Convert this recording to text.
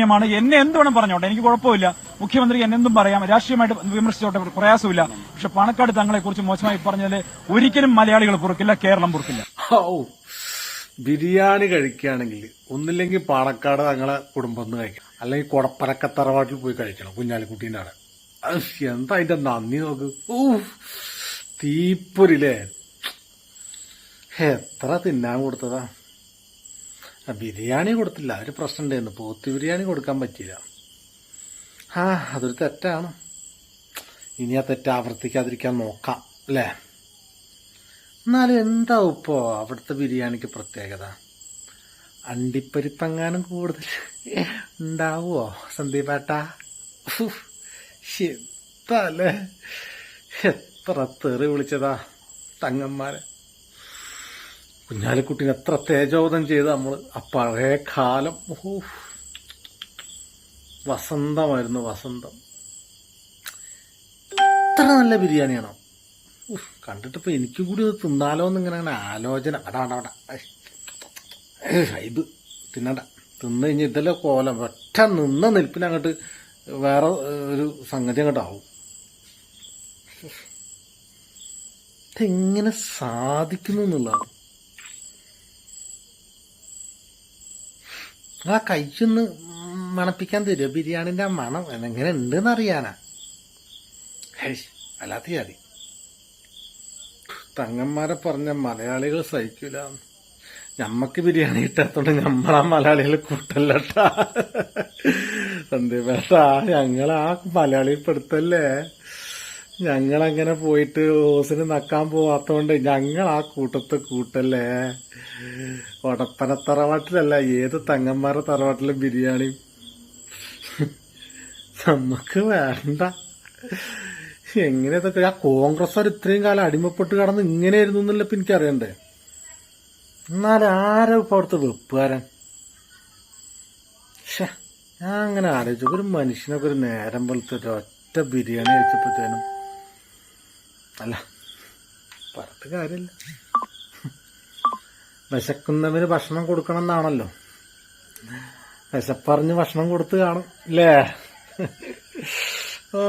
അഭിനന്ദനീയമാണ് എന്നെ എന്ത് വേണം പറഞ്ഞോട്ടെ? എനിക്ക് കുഴപ്പമില്ല. മുഖ്യമന്ത്രി എന്നെ എന്തും പറയാം. രാഷ്ട്രീയമായിട്ട് വിമർശിച്ചോട്ടെ പ്രയാസമില്ല പക്ഷെ പാണക്കാട് തങ്ങളെ കുറിച്ച് മോശമായി പറഞ്ഞതിൽ ഒരിക്കലും മലയാളികൾ പുറക്കില്ല കേരളം പുറക്കില്ല. ബിരിയാണി കഴിക്കുകയാണെങ്കിൽ ഒന്നില്ലെങ്കിൽ പാണക്കാട് തങ്ങളെ കുടുംബം ഒന്ന് കഴിക്കണം. അല്ലെങ്കിൽ കുടപ്പനക്കത്തറവാട്ടിൽ പോയി കഴിക്കണം കുഞ്ഞാലിക്കുട്ടീന്റെ അവിടെ എന്താ അതിന്റെ നന്ദി നോക്ക്? ഊ തീപ്പൊരില്ലേ എത്ര തിന്നാൻ കൊടുത്തതാ? ബിരിയാണി കൊടുത്തില്ല. ഒരു പ്രശ്നം ഉണ്ടായിരുന്നു പോത്ത് ബിരിയാണി കൊടുക്കാൻ പറ്റിയില്ല. ആ അതൊരു തെറ്റാണ്. ഇനി ആ തെറ്റ് ആവർത്തിക്കാതിരിക്കാൻ നോക്കാം അല്ലേ? എന്നാലും എന്താ ഇപ്പോൾ അവിടുത്തെ ബിരിയാണിക്ക് പ്രത്യേകത? അണ്ടിപ്പരിപ്പങ്ങാനും കൂടുതൽ ഉണ്ടാവുമോ സന്ദീപേട്ട? എന്തല്ലേ എത്ര തെറി വിളിച്ചതാ തങ്ങന്മാരെ. കുഞ്ഞാലിക്കുട്ടീനെ എത്ര തേജോധം ചെയ്ത് നമ്മൾ ആ പഴയ കാലം. ഓ വസന്തമായിരുന്നു വസന്തം. ഇത്ര നല്ല ബിരിയാണിയാണോ? ഉഫ്, കണ്ടിട്ടിപ്പോ എനിക്കും കൂടി ഇത് തിന്നാലോ എന്ന് ഇങ്ങനെ ആലോചന. അടാ അടാ അടാ. ഇത് തിന്നണ്ട. തിന്നു കഴിഞ്ഞ് ഇതെല്ലാം കോലം. ഒറ്റ നിന്ന നിൽപ്പിന് അങ്ങോട്ട് വേറെ ഒരു സംഗതി അങ്ങോട്ട് ആവും. ഇതെങ്ങനെ സാധിക്കുന്നു എന്നുള്ളതാണ്. ആ കയ്യൊന്ന് മണപ്പിക്കാൻ തരുമോ ബിരിയാണിന്റെ ആ മണം എങ്ങനെ ഉണ്ടെന്ന് അറിയാനാ അല്ലാത്ത ചാതി തങ്ങന്മാരെ പറഞ്ഞ മലയാളികൾ സഹിക്കൂല. ഞമ്മക്ക് ബിരിയാണി കിട്ടാത്തോണ്ട് ഞമ്മളാ മലയാളികൾ കൂട്ടല്ലട്ടാ. സന്ദീപേട്ടാ ഞങ്ങളാ ആ മലയാളിയിൽ പെടുത്തല്ലേ ഞങ്ങളങ്ങനെ പോയിട്ട് ഓസിന് നക്കാൻ പോവാത്തോണ്ട് ഞങ്ങൾ ആ കൂട്ടത്തെ കൂട്ടല്ലേ? ഒടപ്പന തറവാട്ടിലല്ല ഏത് തങ്ങന്മാരുടെ തറവാട്ടിലെ ബിരിയാണി. നമുക്ക് വേണ്ട. എങ്ങനെ ഇതൊക്കെ ആ കോൺഗ്രസ്സുകാർ ഇത്രയും കാലം അടിമപ്പെട്ട് കടന്ന് ഇങ്ങനെയായിരുന്നു എന്നല്ല ഇപ്പം എനിക്കറിയണ്ടേ? എന്നാൽ ആരാ ഇപ്പൊ അവിടുത്തെ വെപ്പുകാരൻ? ഞാൻ അങ്ങനെ ആലോചിച്ചു. ഒരു മനുഷ്യനൊക്കെ ഒരു നേരം പോലത്തെ ഒറ്റ ബിരിയാണി കഴിച്ചപ്പോഴത്തേനും അല്ല പറഞ്ഞിട്ട് കാര്യമില്ല. വിശക്കുന്നവന് ഭക്ഷണം കൊടുക്കണം എന്നാണല്ലോ വിശപ്പറിഞ്ഞ് ഭക്ഷണം കൊടുത്ത് കാണും അല്ലേ ആ.